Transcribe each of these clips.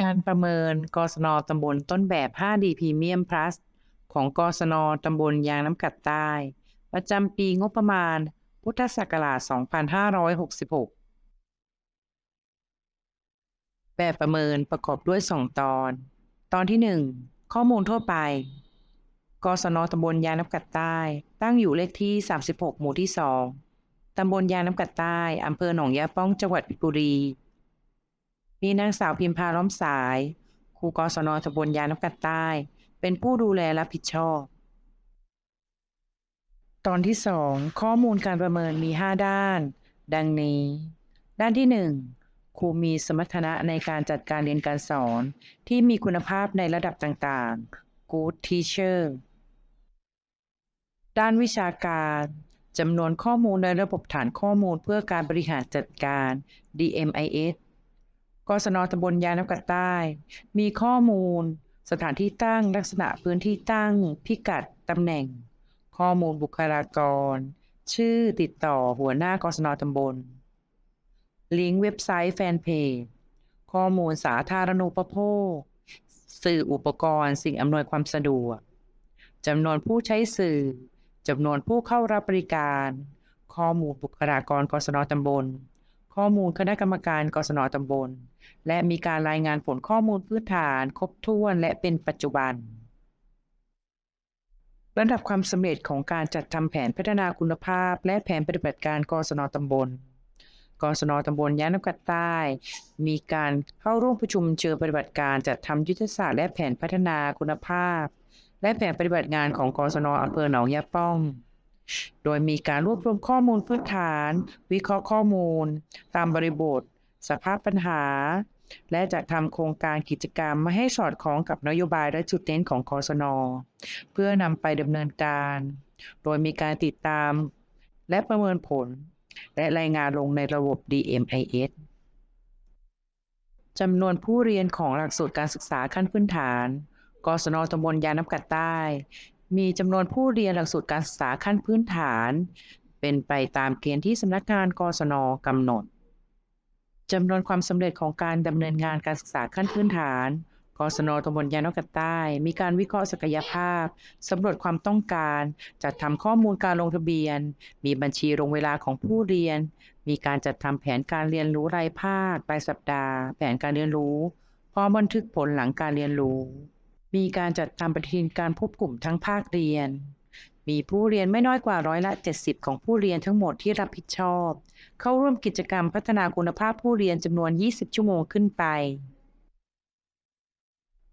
การประเมินกศนตำบลต้นแบบ 5D Premium Plus ของกศนตำบลยางน้ำกัดใต้ ประจำปีงบประมาณ พุทธศักราช 2566 แบบประเมินประกอบด้วย 2 ตอน ตอนที่ 1 ข้อมูลทั่วไป กศนตำบลยางน้ำกัดใต้ ตั้งอยู่เลขที่ 36 หมู่ที่ 2 ตำบลยางน้ำกัดใต้ อำเภอหนองยาป้อง จังหวัดเพชรบุรี มีนางสาวพิมพาล้อมสาย ครูกศนตำบลยาน้ำกัดใต้ เป็นผู้ดูแลรับผิดชอบ ตอนที่ 2 ข้อมูลการประเมินมี 5 ด้าน ดังนี้ ด้านที่ 1 ครูมีสมรรถนะในการจัดการเรียนการสอน ที่มีคุณภาพในระดับต่างๆ Good Teacher ด้านวิชาการจำนวนข้อมูลในระบบฐานข้อมูลเพื่อการบริหารจัดการ DMIS กศนตำบลยานกัดใต้ มีข้อมูล สถานที่ตั้ง ลักษณะพื้นที่ตั้ง พิกัดตำแหน่ง ข้อมูลบุคลากร ชื่อติดต่อหัวหน้ากศนตำบล ลิงก์เว็บไซต์แฟนเพจ ข้อมูลสาธารณูปโภค สื่ออุปกรณ์ สิ่งอำนวยความสะดวกจำนวนผู้ใช้สื่อจำนวนผู้เข้ารับบริการ ข้อมูลบุคลากรกศนตำบล ข้อมูลคณะกรรมการกศนตำบล และมีการรายงานผลข้อมูลพื้นฐาน ครบถ้วนและเป็นปัจจุบัน ระดับความสำเร็จของการจัดทำแผนพัฒนาคุณภาพ และแผนปฏิบัติการกศนตำบลกศนตำบลย่านกัดใต้ มีการเข้าร่วมประชุมเชิงปฏิบัติการจัดทำยุทธศาสตร์และแผนพัฒนาคุณภาพ และแผนปฏิบัติงานของกศนอำเภอหนองยาป้อง โดยมีการรวบรวมข้อมูลพื้นฐาน วิเคราะห์ข้อมูล ตามบริบท สภาพปัญหา และจัดทำโครงการกิจกรรมมาให้สอดคล้องกับนโยบายและจุดเน้นของกศนเพื่อนำไปดำเนินการ โดยมีการติดตามและประเมินผล และรายงานลงในระบบ DMIS จำนวนผู้เรียนของหลักสูตรการศึกษาขั้นพื้นฐาน กศนตำบลยาน้ำกัดใต้ มีจำนวนผู้เรียนหลักสูตรการศึกษาขั้นพื้นฐาน เป็นไปตามเกณฑ์ที่สำนักงานกศนกำหนด จำนวนความสำเร็จของการดำเนินงานการศึกษาขั้นพื้นฐานกศนตำบลยานกกัดใต้ มีการวิเคราะห์ศักยภาพ สำรวจความต้องการ จัดทำข้อมูลการลงทะเบียน มีบัญชีลงเวลาของผู้เรียน มีการจัดทำแผนการเรียนรู้รายภาครายสัปดาห์ แผนการเรียนรู้พร้อมบันทึกผลหลังการเรียนรู้ มีการจัดทำปฏิทินการพบกลุ่มทั้งภาคเรียน มีผู้เรียนไม่น้อยกว่าร้อยละ 70 ของผู้เรียนทั้งหมดที่รับผิดชอบ เข้าร่วมกิจกรรมพัฒนาคุณภาพผู้เรียนจำนวน 20 ชั่วโมงขึ้นไป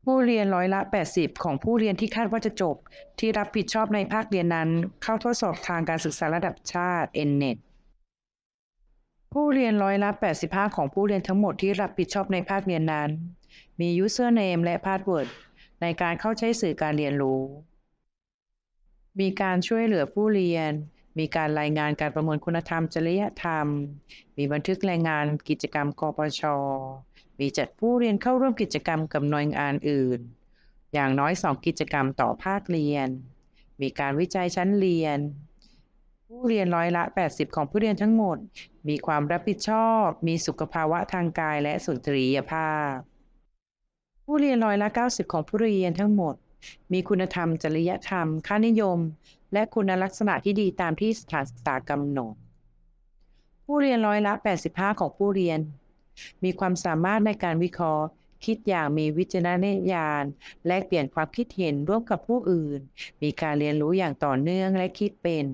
ผู้เรียนร้อยละ 80 ของผู้เรียนที่คาดว่าจะจบ ที่รับผิดชอบในภาคเรียนนั้น เข้าทดสอบทางการศึกษาระดับชาติ NNET ผู้เรียนร้อยละ 85 ของผู้เรียนทั้งหมดที่รับผิดชอบในภาคเรียนนั้น มี username และ password ในการเข้าใช้สื่อการเรียนรู้ มีการช่วยเหลือผู้เรียน มีการรายงานการประเมินคุณธรรม จริยธรรม มีบันทึกรายงานกิจกรรมกปช มีจัดผู้เรียนเข้าร่วมกิจกรรมกับหน่วยงานอื่น อย่างน้อย2กิจกรรมต่อภาคเรียน มีการวิจัยชั้นเรียน ผู้เรียนร้อยละ 80 ของผู้เรียนทั้งหมด มีความรับผิดชอบ มีสุขภาวะทางกายและสุนทรียภาพ ผู้เรียนร้อยละ 90 ของผู้เรียนทั้งหมด มีคุณธรรม จริยธรรม ค่านิยม และคุณลักษณะที่ดีตามที่สถานศึกษากำหนด ผู้เรียนร้อยละ 85 ของผู้เรียน มีความสามารถในการวิเคราะห์ คิดอย่างมีวิจารณญาณ แลกเปลี่ยนความคิดเห็นร่วมกับผู้อื่น มีการเรียนรู้อย่างต่อเนื่องและคิดเป็น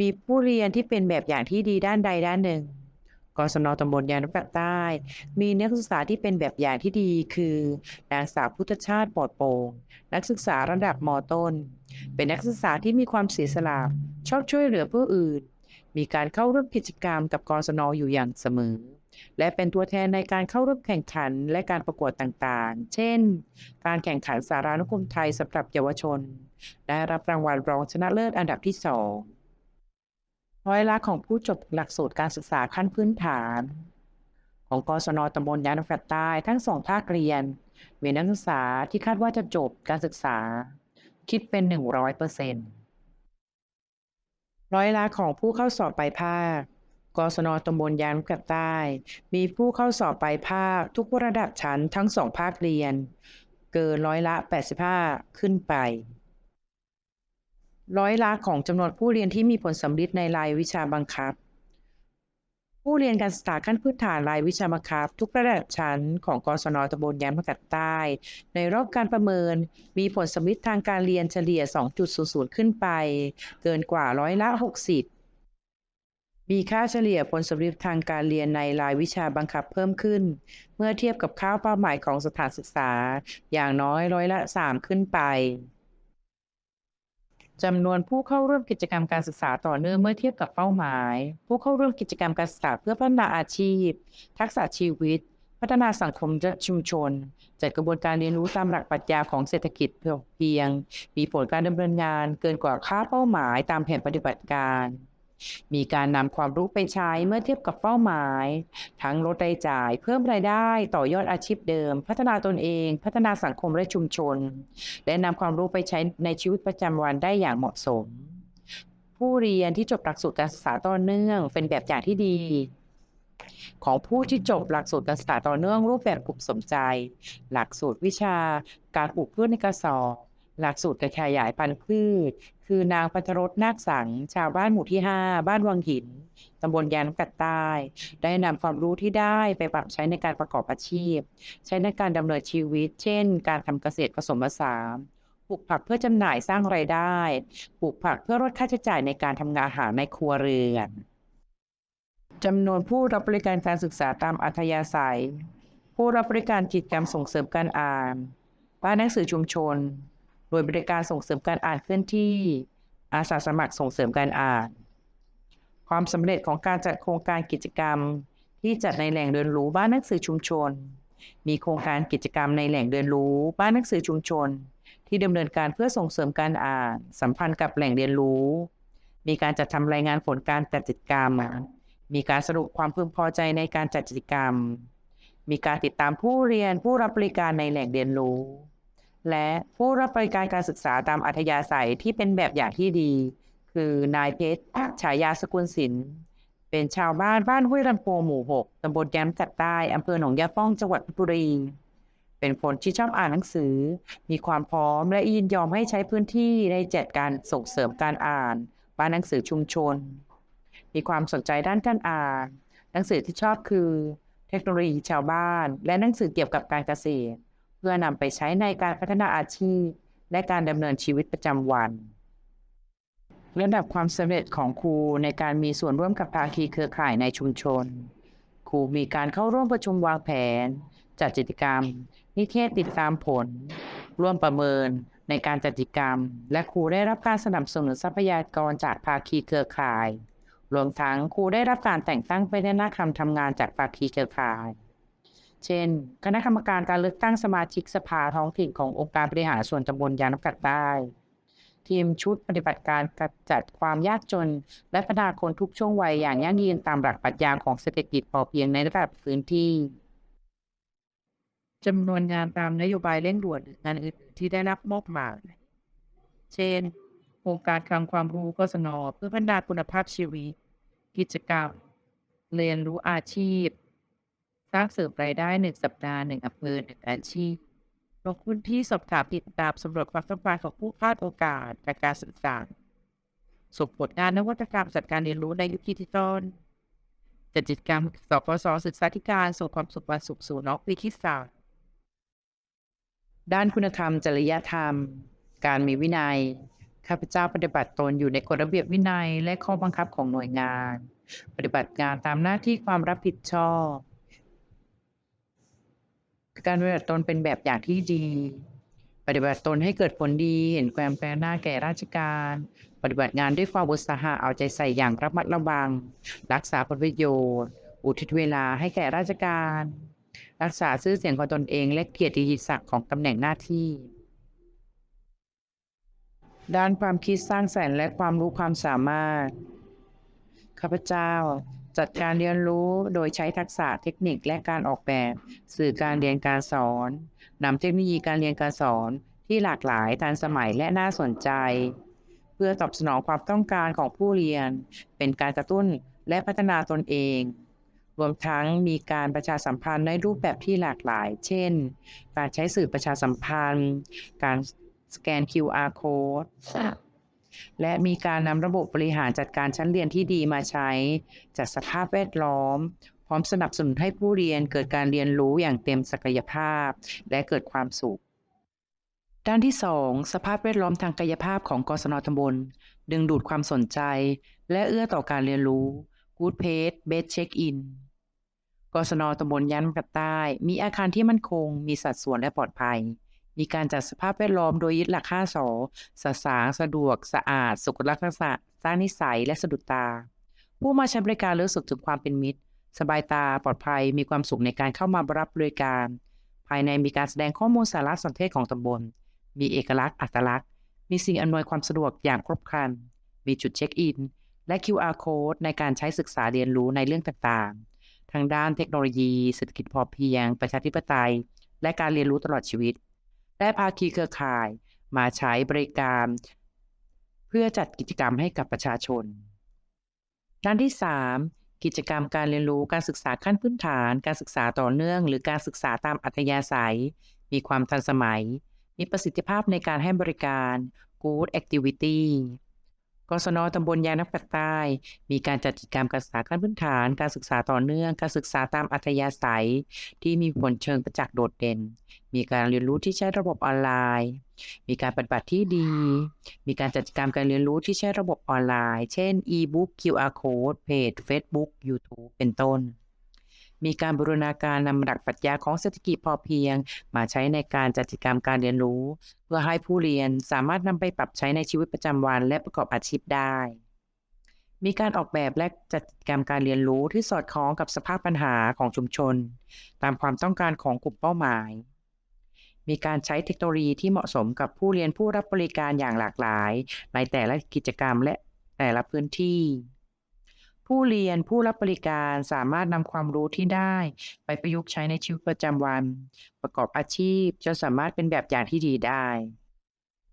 มีผู้เรียนที่เป็นแบบอย่างที่ดีด้านใดด้านหนึ่ง กศนตำบลยาน้ำกัดใต้ มีนักศึกษาที่เป็นแบบอย่างที่ดีคือนางสาวพุทธชาติปลอดโปร่งนักศึกษาระดับมต้น เป็นนักศึกษาที่มีความเสียสละชอบช่วยเหลือผู้อื่น มีการเข้าร่วมกิจกรรมกับกศนอยู่อย่างเสมอ และเป็นตัวแทนในการเข้าร่วมแข่งขันและการประกวดต่างๆ เช่น การแข่งขันสารานุกรมไทยสำหรับเยาวชน ได้รับรางวัลรองชนะเลิศอันดับที่สอง ร้อยละของผู้จบหลักสูตรการศึกษาขั้นพื้นฐาน ของกศนตำบลยานนกกระใต้ทั้งสองภาคเรียน มีนักศึกษาที่คาดว่าจะจบการศึกษา คิดเป็น100%ร้อยเปอร์เซ็นต์ร้อยละของผู้เข้าสอบปลายภาคกศนตำบลยางลูกกาใต้ มีผู้เข้าสอบปลายภาคทุกระดับชั้นทั้งสองภาคเรียน เกินร้อยละ 85 ขึ้นไป ร้อยละของจำนวนผู้เรียนที่มีผลสำลิดในรายวิชาบังคับ ผู้เรียนการศึกษาขั้นพื้นฐานรายวิชาบังคับ ทุกระดับชั้นของกศนตำบลยางลูกกาใต้ ในรอบการประเมิน มีผลสำลิดทางการเรียนเฉลี่ย 2.00 ขึ้นไป เกินกว่าร้อยละ 60 มีค่าเฉลี่ยผลสำลิดทางการเรียนในรายวิชาบังคับเพิ่มขึ้น เมื่อเทียบกับค่าเป้าหมายของสถานศึกษา อย่างน้อยร้อยละ 3 ขึ้นไป จำนวนผู้เข้าร่วมกิจกรรมการศึกษาต่อเนื่องเมื่อเทียบกับเป้าหมาย ผู้เข้าร่วมกิจกรรมการศึกษาเพื่อพัฒนาอาชีพ ทักษะชีวิต พัฒนาสังคมชุมชน จัดกระบวนการเรียนรู้ตามหลักปรัชญาของเศรษฐกิจพอเพียง มีผลการดำเนินงานเกินกว่าค่าเป้าหมายตามแผนปฏิบัติการ มีการนำความรู้ไปใช้เมื่อเทียบกับเป้าหมาย ทั้งลดรายจ่าย เพิ่มรายได้ ต่อยอดอาชีพเดิม พัฒนาตนเอง พัฒนาสังคมและชุมชน และนำความรู้ไปใช้ในชีวิตประจำวันได้อย่างเหมาะสม ผู้เรียนที่จบหลักสูตรการศึกษาต่อเนื่อง เป็นแบบอย่างที่ดีของผู้ที่จบหลักสูตรการศึกษาต่อเนื่องรูปแบบกลุ่มสนใจ หลักสูตรวิชาการปลูกพืชในกระสอบ หลักสูตรการขยายพันธุ์พืช คือนางพัทรสนาคสัง ชาวบ้านหมู่ที่ 5 บ้านวังหิน ตำบลยางน้ำกัดใต้ ได้นำความรู้ที่ได้ไปปรับใช้ในการประกอบอาชีพ ใช้ในการดำเนินชีวิต เช่น การทำเกษตรผสมผสานปลูกผักเพื่อจำหน่ายสร้างไรายได้ ปลูกผักเพื่อลดค่าใช้จ่ายในการทำงานหาในครัวเรือนจำนวนผู้รับบริการการศึกษาตามอัธยาศัย ผู้รับบริการกิจกรรมส่งเสริมการอ่าน บ้านหนังสือชุมชน โดยบริการส่งเสริมการอ่านเคลื่อนที่ อาสาสมัครส่งเสริมการอ่าน ความสำเร็จของการจัดโครงการกิจกรรม ที่จัดในแหล่งเรียนรู้บ้านหนังสือชุมชน มีโครงการกิจกรรมในแหล่งเรียนรู้บ้านหนังสือชุมชน ที่ดำเนินการเพื่อส่งเสริมการอ่าน สัมพันธ์กับแหล่งเรียนรู้ มีการจัดทำรายงานผลการจัดกิจกรรม มีการสรุปความพึงพอใจในการจัดกิจกรรม มีการติดตามผู้เรียนผู้รับบริการในแหล่งเรียนรู้ และผู้รับบริการการศึกษาตามอัธยาศัยที่เป็นแบบอย่างที่ดี คือนายเพชรฉายาสกุลศิลป์เป็นชาวบ้านบ้านห้วยลำโพงหมู่ 6ตำบลแย้มจัดใต้อำเภอหนองยาป้องจังหวัดบุรี เป็นคนที่ชอบอ่านหนังสือ มีความพร้อมและยินยอมให้ใช้พื้นที่ในจัดการส่งเสริมการอ่าน บ้านหนังสือชุมชน มีความสนใจด้านการอ่าน หนังสือที่ชอบคือ เทคโนโลยีชาวบ้าน และหนังสือเกี่ยวกับการเกษตร พื่อนำไปใช้ในการพัฒนาอาชีพ และการดำเนินชีวิตประจำวันระดับความสำเร็จของครูในการมีส่วนร่วมกับภาคีเครือข่ายในชุมชน ครูมีการเข้าร่วมประชุมวางแผน จัดกิจกรรม นิเทศติดตามผล ร่วมประเมินในการจัดกิจกรรม และครูได้รับการสนับสนุนทรัพยากรจากภาคีเครือข่าย รวมทั้งครูได้รับการแต่งตั้งเป็นคณะคำทำงานจากภาคีเครือข่าย เช่น คณะกรรมการการเลือกตั้งสมาชิกสภาท้องถิ่นขององค์การบริหารส่วนตำบลยางน้ำกัดใต้ทีมชุดปฏิบัติการกำจัดความยากจน และพัฒนาคนทุกช่วงวัยอย่างยั่งยืนตามหลักปรัชญาของเศรษฐกิจพอเพียงในระดับพื้นที่จำนวนงานตามนโยบายเร่งด่วนหรืองานอื่นที่ได้รับมอบหมายเช่นโครงการคลังความรู้กศนเพื่อพัฒนาคุณภาพชีวิต กิจกรรม เรียนรู้อาชีพ สร้างเสริมรายได้หนึ่งสัปดาห์หนึ่งอำเภอหนึ่งอาชีพลงพื้นที่สอบถามติดตามสำรวจความต้องการของผู้พลาดโอกาสจากการศึกษาส่งผลงานนวัตกรรมจัดการเรียนรู้ในยุคดิจิทัลจัดกิจกรรมสปสศึกษาธิการส่งความสุขวันสุขสู่น้องปีที่สามด้านคุณธรรม จริยธรรม การมีวินัย ข้าพเจ้าปฏิบัติตนอยู่ในกฎระเบียบวินัยและข้อบังคับของหน่วยงาน ปฏิบัติงานตามหน้าที่ความรับผิดชอบ การปฏิบัติตนเป็นแบบอย่างที่ดี ปฏิบัติตนให้เกิดผลดี เห็นความแปลหน้าแก่ราชการ ปฏิบัติงานด้วยความอุตสาหะเอาใจใส่อย่างระมัดระวัง รักษาผลประโยชน์ อุทิศเวลาให้แก่ราชการ รักษาชื่อเสียงของตนเองและเกียรติศักดิ์ของตำแหน่งหน้าที่ ด้านความคิดสร้างสรรค์และความรู้ความสามารถข้าพเจ้า จัดการเรียนรู้โดยใช้ทักษะเทคนิคและการออกแบบ สื่อการเรียนการสอนนำเทคโนโลยีการเรียนการสอนที่หลากหลายทันสมัยและน่าสนใจ เพื่อตอบสนองความต้องการของผู้เรียน เป็นการกระตุ้นและพัฒนาตนเอง รวมทั้งมีการประชาสัมพันธ์ในรูปแบบที่หลากหลาย เช่น การใช้สื่อประชาสัมพันธ์ การสแกน QR code และมีการนำระบบบริหารจัดการชั้นเรียนที่ดีมาใช้จัดสภาพแวดล้อม พร้อมสนับสนุนให้ผู้เรียนเกิดการเรียนรู้อย่างเต็มศักยภาพ และเกิดความสุขด้านที่ 2 สภาพแวดล้อมทางกายภาพของกศนตำบล ดึงดูดความสนใจ และเอื้อต่อการเรียนรู้ Good Pace Best Check In กศนตำบลยันกับใต้ มีอาคารที่มั่นคง มีสัดส่วนและปลอดภัย มีการจัดสภาพแวดล้อมโดยยึดหลัก5สอสะสาง สะดวก สะอาด สุขลักษณะสร้างนิสัย และสะดุดตา ผู้มาใช้บริการรู้สึกถึงความเป็นมิตร สบายตา ปลอดภัย มีความสุขในการเข้ามารับบริการ ภายในมีการแสดงข้อมูลสารสนเทศของตำบล มีเอกลักษณ์ อัตลักษณ์ มีสิ่งอำนวยความสะดวกอย่างครบครัน มีจุดเช็คอิน และ QR code ในการใช้ศึกษาเรียนรู้ในเรื่องต่างๆ ทางด้านเทคโนโลยี เศรษฐกิจพอเพียง ประชาธิปไตย และการเรียนรู้ตลอดชีวิต และภาคีเครือข่ายมาใช้บริการ เพื่อจัดกิจกรรมให้กับประชาชน ด้านที่ 3 กิจกรรมการเรียนรู้การศึกษาขั้นพื้นฐาน การศึกษาต่อเนื่อง หรือการศึกษาตามอัธยาศัย มีความทันสมัย มีประสิทธิภาพในการให้บริการ Good Activity กศนตำบลยางนักปักใต้ มีการจัดกิจกรรมการศึกษาขั้นพื้นฐาน การศึกษาต่อเนื่อง การศึกษาตามอัธยาศัย ที่มีผลเชิงประจักษ์โดดเด่น มีการเรียนรู้ที่ใช้ระบบออนไลน์ มีการปฏิบัติที่ดี มีการจัดกิจกรรมการเรียนรู้ที่ใช้ระบบออนไลน์ เช่น e-book QR code เพจ Facebook YouTube เป็นต้น มีการบูรณาการนำหลักปรัชญาของเศรษฐกิจพอเพียง มาใช้ในการจัดกิจกรรมการเรียนรู้ เพื่อให้ผู้เรียนสามารถนำไปปรับใช้ในชีวิตประจำวัน และประกอบอาชีพได้ มีการออกแบบและจัดกิจกรรมการเรียนรู้ที่สอดคล้องกับสภาพปัญหาของชุมชน ตามความต้องการของกลุ่มเป้าหมาย มีการใช้เทคโนโลยีที่เหมาะสมกับผู้เรียนผู้รับบริการอย่างหลากหลาย ในแต่ละกิจกรรมและแต่ละพื้นที่ ผู้เรียนผู้รับบริการสามารถนำความรู้ที่ได้ ไปประยุกต์ใช้ในชีวิตประจำวัน ประกอบอาชีพจนสามารถเป็นแบบอย่างที่ดีได้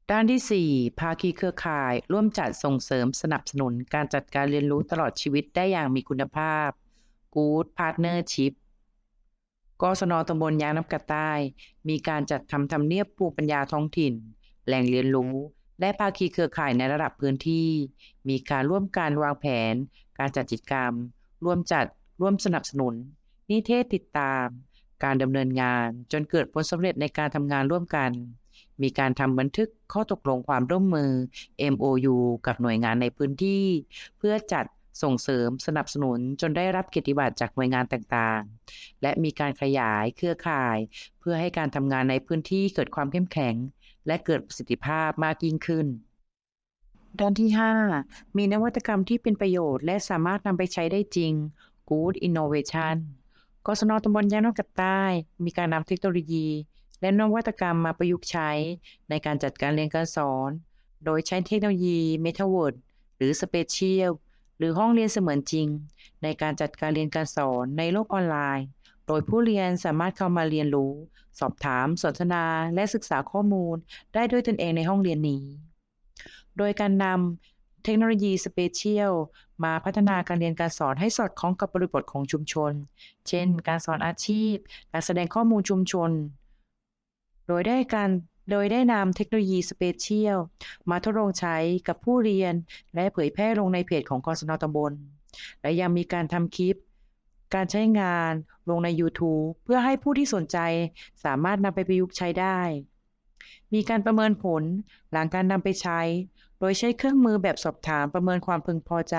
ด้านที่ 4 ภาคีเครือข่าย ร่วมจัดส่งเสริมสนับสนุนการจัดการเรียนรู้ตลอดชีวิตได้อย่างมีคุณภาพ Good Partnership กศนตำบลยางน้ำกระใต้ มีการจัดทำทำเนียบภูมิปัญญาท้องถิ่น แหล่งเรียนรู้ และภาคีเครือข่ายในระดับพื้นที่ มีการร่วมการวางแผน การจัดกิจกรรม ร่วมจัด ร่วมสนับสนุน นิเทศติดตาม การดำเนินงาน จนเกิดผลสำเร็จในการทำงานร่วมกัน มีการทำบันทึกข้อตกลงความร่วมมือ MOU กับหน่วยงานในพื้นที่ เพื่อจัดส่งเสริมสนับสนุนจนได้รับเกียรติบัตรจากหน่วยงานต่างๆ และมีการขยายเครือข่าย เพื่อให้การทำงานในพื้นที่เกิดความเข้มแข็ง และเกิดประสิทธิภาพมากยิ่งขึ้น ด้านที่ 5 มีนวัตกรรมที่เป็นประโยชน์ และสามารถนำไปใช้ได้จริง Good Innovation กศนตำบลยานกกระใต้ มีการนำเทคโนโลยี และนวัตกรรมมาประยุกต์ใช้ในการจัดการเรียนการสอน โดยใช้เทคโนโลยี Metaverse หรือ Spatial หรือห้องเรียนเสมือนจริง ในการจัดการเรียนการสอนในโลกออนไลน์ โดยผู้เรียนสามารถเข้ามาเรียนรู้ สอบถาม สนทนา และศึกษาข้อมูลได้ด้วยตนเองในห้องเรียนนี้ โดยการนำเทคโนโลยีสเปเชียลมาพัฒนาการเรียนการสอนให้สอดคล้องกับบริบทของชุมชน เช่น การสอนอาชีพ การแสดงข้อมูลชุมชน โดยได้การโดยได้นำเทคโนโลยีสเปเชียลมาทดลองใช้กับผู้เรียน และเผยแพร่ลงในเพจของกศนตำบล และยังมีการทำคลิป การใช้งานลงใน YouTube เพื่อให้ผู้ที่สนใจสามารถนำไปประยุกต์ใช้ได้ มีการประเมินผลหลังการนำไปใช้ โดยใช้เครื่องมือแบบสอบถามประเมินความพึงพอใจ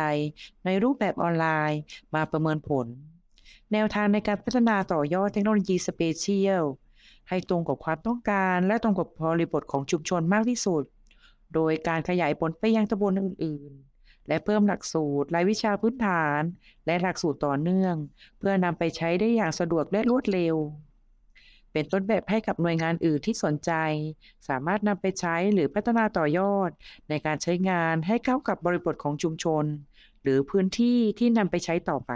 ในรูปแบบออนไลน์ มาประเมินผล แนวทางในการพัฒนาต่อยอดเทคโนโลยีสเปเชียลให้ตรงกับความต้องการและตรงกับบริบทของชุมชนมากที่สุด โดยการขยายผลไปยังตำบลอื่นๆ และเพิ่มหลักสูตรรายวิชาพื้นฐาน และหลักสูตรต่อเนื่อง เพื่อนำไปใช้ได้อย่างสะดวกและรวดเร็ว เป็นต้นแบบให้กับหน่วยงานอื่นที่สนใจ สามารถนำไปใช้หรือพัฒนาต่อยอด ในการใช้งานให้เข้ากับบริบทของชุมชน หรือพื้นที่ที่นำไปใช้ต่อไป